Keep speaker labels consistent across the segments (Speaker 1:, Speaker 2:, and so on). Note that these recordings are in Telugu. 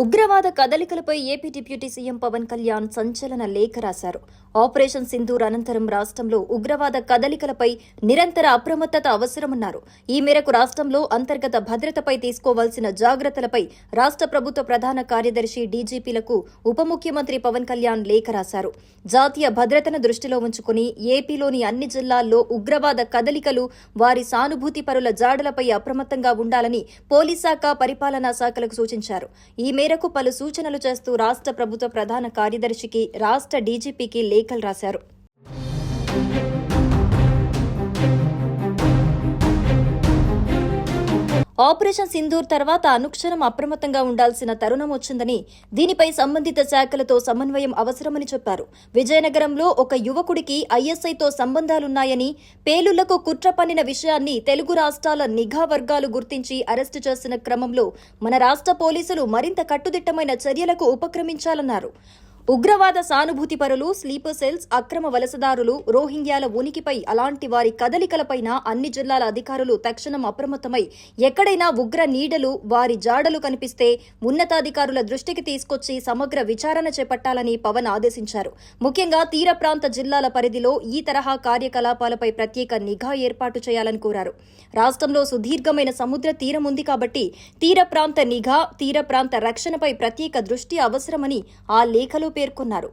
Speaker 1: ఉగ్రవాద కదలికలపై AP deputy CM Pawan Kalyan సంచలన లేఖ రాశారు. ఆపరేషన్ సింధూర్ అనంతరం రాష్ట్రంలో ఉగ్రవాద కదలికలపై నిరంతర అప్రమత్తత అవసరమన్నారు. ఈ మేరకు రాష్ట్రంలో అంతర్గత భద్రతపై తీసుకోవాల్సిన జాగ్రత్తలపై రాష్ట్ర ప్రభుత్వ ప్రధాన కార్యదర్శి డీజీపీలకు ఉప ముఖ్యమంత్రి పవన్ కళ్యాణ్ లేఖ రాశారు. జాతీయ భద్రతను దృష్టిలో ఉంచుకుని ఏపీలోని అన్ని జిల్లాల్లో ఉగ్రవాద కదలికలు వారి సానుభూతి పరుల జాడలపై అప్రమత్తంగా ఉండాలని పోలీస్ శాఖ పరిపాలనా శాఖలకు సూచించారు. ఈ మేరకు పలు సూచనలు చేస్తూ రాష్ట్ర ప్రభుత్వ ప్రధాన కార్యదర్శికి రాష్ట్ర డీజీపీకి లేఖలు రాశారు. ఆపరేషన్ సింధూర్ తర్వాత అనుక్షణం అప్రమత్తంగా ఉండాల్సిన తరుణం వచ్చిందని దీనిపై సంబంధిత శాఖలతో సమన్వయం అవసరమని చెప్పారు. విజయనగరంలో ఒక యువకుడికి ఐఎస్ఐతో సంబంధాలున్నాయని పేలుళ్ళకు కుట్ర పన్నిన విషయాన్ని తెలుగు రాష్ట్రాల నిఘా వర్గాలు గుర్తించి అరెస్టు చేసిన క్రమంలో మన రాష్ట్ర పోలీసులు మరింత కట్టుదిట్టమైన చర్యలకు ఉపక్రమించాలన్నారు. ఉగ్రవాద సానుభూతి పరులు స్లీపర్ సెల్స్ అక్రమ వలసదారులు రోహింగ్యాల ఉనికిపై అలాంటి వారి కదలికలపైన అన్ని జిల్లాల అధికారులు తక్షణం అప్రమత్తమై ఎక్కడైనా ఉగ్ర నీడలు వారి జాడలు కనిపిస్తే ఉన్నతాధికారుల దృష్టికి తీసుకొచ్చి సమగ్ర విచారణ చేపట్టాలని పవన్ ఆదేశించారు. ముఖ్యంగా తీర ప్రాంత జిల్లాల పరిధిలో ఈ తరహా కార్యకలాపాలపై ప్రత్యేక నిఘా ఏర్పాటు చేయాలని కోరారు. రాష్ట్రంలో సుదీర్ఘమైన సముద్ర తీరం ఉంది కాబట్టి తీర ప్రాంత నిఘా తీర ప్రాంత రక్షణపై ప్రత్యేక దృష్టి అవసరమని ఆ లేఖలో పేర్కొన్నారు.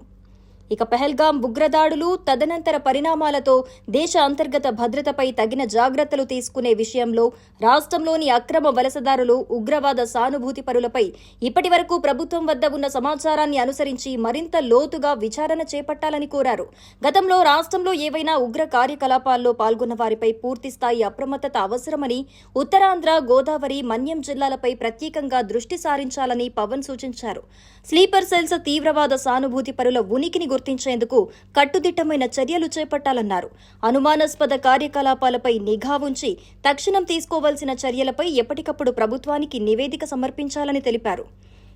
Speaker 1: ఇక పెహల్గాం ఉగ్రదాడులు తదనంతర పరిణామాలతో దేశ అంతర్గత భద్రతపై తగిన జాగ్రత్తలు తీసుకునే విషయంలో రాష్ట్రంలోని అక్రమ వలసదారులు ఉగ్రవాద సానుభూతి పరులపై ఇప్పటి వరకు ప్రభుత్వం వద్ద ఉన్న సమాచారాన్ని అనుసరించి మరింత లోతుగా విచారణ చేపట్టాలని కోరారు. గతంలో రాష్ట్రంలో ఏవైనా ఉగ్ర కార్యకలాపాల్లో పాల్గొన్న వారిపై పూర్తిస్థాయి అప్రమత్తత అవసరమని ఉత్తరాంధ్ర గోదావరి మన్యం జిల్లాలపై ప్రత్యేకంగా దృష్టి సారించాలని పవన్ సూచించారు. స్లీపర్ సెల్స్ తీవ్రవాద సానుభూతి పరుల ఉనికిని గుర్తించేందుకు కట్టుదిట్టమైన చర్యలు చేపట్టాలన్నారు. అనుమానాస్పద కార్యకలాపాలపై నిఘా ఉంచి తక్షణం తీసుకోవాల్సిన చర్యలపై ఎప్పటికప్పుడు ప్రభుత్వానికి నివేదిక సమర్పించాలని తెలిపారు.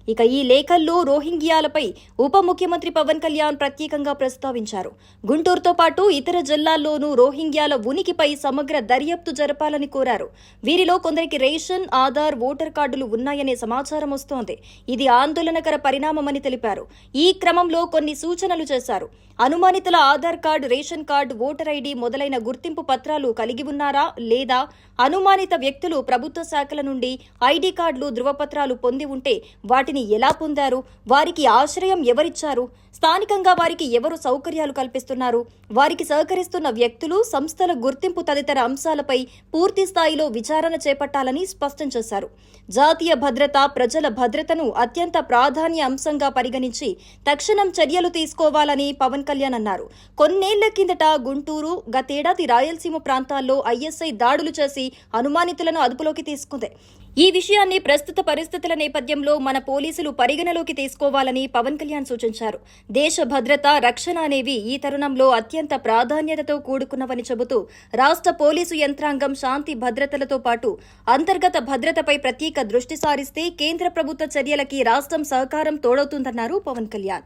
Speaker 1: ఇక ఈ లేఖల్లో రోహింగ్యాలపై ఉప ముఖ్యమంత్రి పవన్ కళ్యాణ్ ప్రత్యేకంగా ప్రస్తావించారు. గుంటూరుతో పాటు ఇతర జిల్లాల్లోనూ రోహింగ్యాల ఉనికిపై సమగ్ర దర్యాప్తు జరపాలని కోరారు. వీరిలో కొందరికి రేషన్ ఆధార్ ఓటర్ కార్డులు ఉన్నాయనే సమాచారం వస్తోంది. ఇది ఆందోళనకర పరిణామమని తెలిపారు. ఈ క్రమంలో కొన్ని సూచనలు చేశారు. అనుమానితుల Aadhaar card ration card voter ID మొదలైన గుర్తింపు పత్రాలు కలిగి ఉన్నారా లేదా అనుమానిత వ్యక్తులు ప్రభుత్వ శాఖల నుండి ఐడి కార్డులు ధృవపత్రాలు పొంది ఉంటే వాటిని ఎలా పొందారు? వారికి ఆశ్రయం ఎవరిచ్చారు? స్థానికంగా వారికి ఎవరు సౌకర్యాలు కల్పిస్తున్నారు? వారికి సహకరిస్తున్న వ్యక్తులు సంస్థల గుర్తింపు తదితర అంశాలపై పూర్తి స్థాయిలో విచారణ చేపట్టాలని స్పష్టం చేశారు. జాతీయ భద్రత ప్రజల భద్రతను అత్యంత ప్రాధాన్య అంశంగా పరిగణించి తక్షణం చర్యలు తీసుకోవాలని పవన్ కళ్యాణ్ అన్నారు. కొన్నేళ్ళ కిందట గుంటూరు గతేడాది రాయలసీమ ప్రాంతాల్లో ఐఎస్ఐ దాడులు చేసి అనుమానితులను అదుపులోకి తీసుకుంది. ఈ విషయాన్ని ప్రస్తుత పరిస్థితుల నేపథ్యంలో మన పోలీసులు పరిగణలోకి తీసుకోవాలని పవన్ కళ్యాణ్ సూచించారు. దేశ భద్రత రక్షణ అనేవి ఈ తరుణంలో అత్యంత ప్రాధాన్యతతో కూడుకున్నవని చెబుతూ రాష్ట్ర పోలీసు యంత్రాంగం శాంతి భద్రతలతో పాటు అంతర్గత భద్రతపై ప్రత్యేక దృష్టి సారిస్తే కేంద్ర ప్రభుత్వ చర్యలకి రాష్ట్రం సహకారం తోడవుతుందన్నారు పవన్ కళ్యాణ్.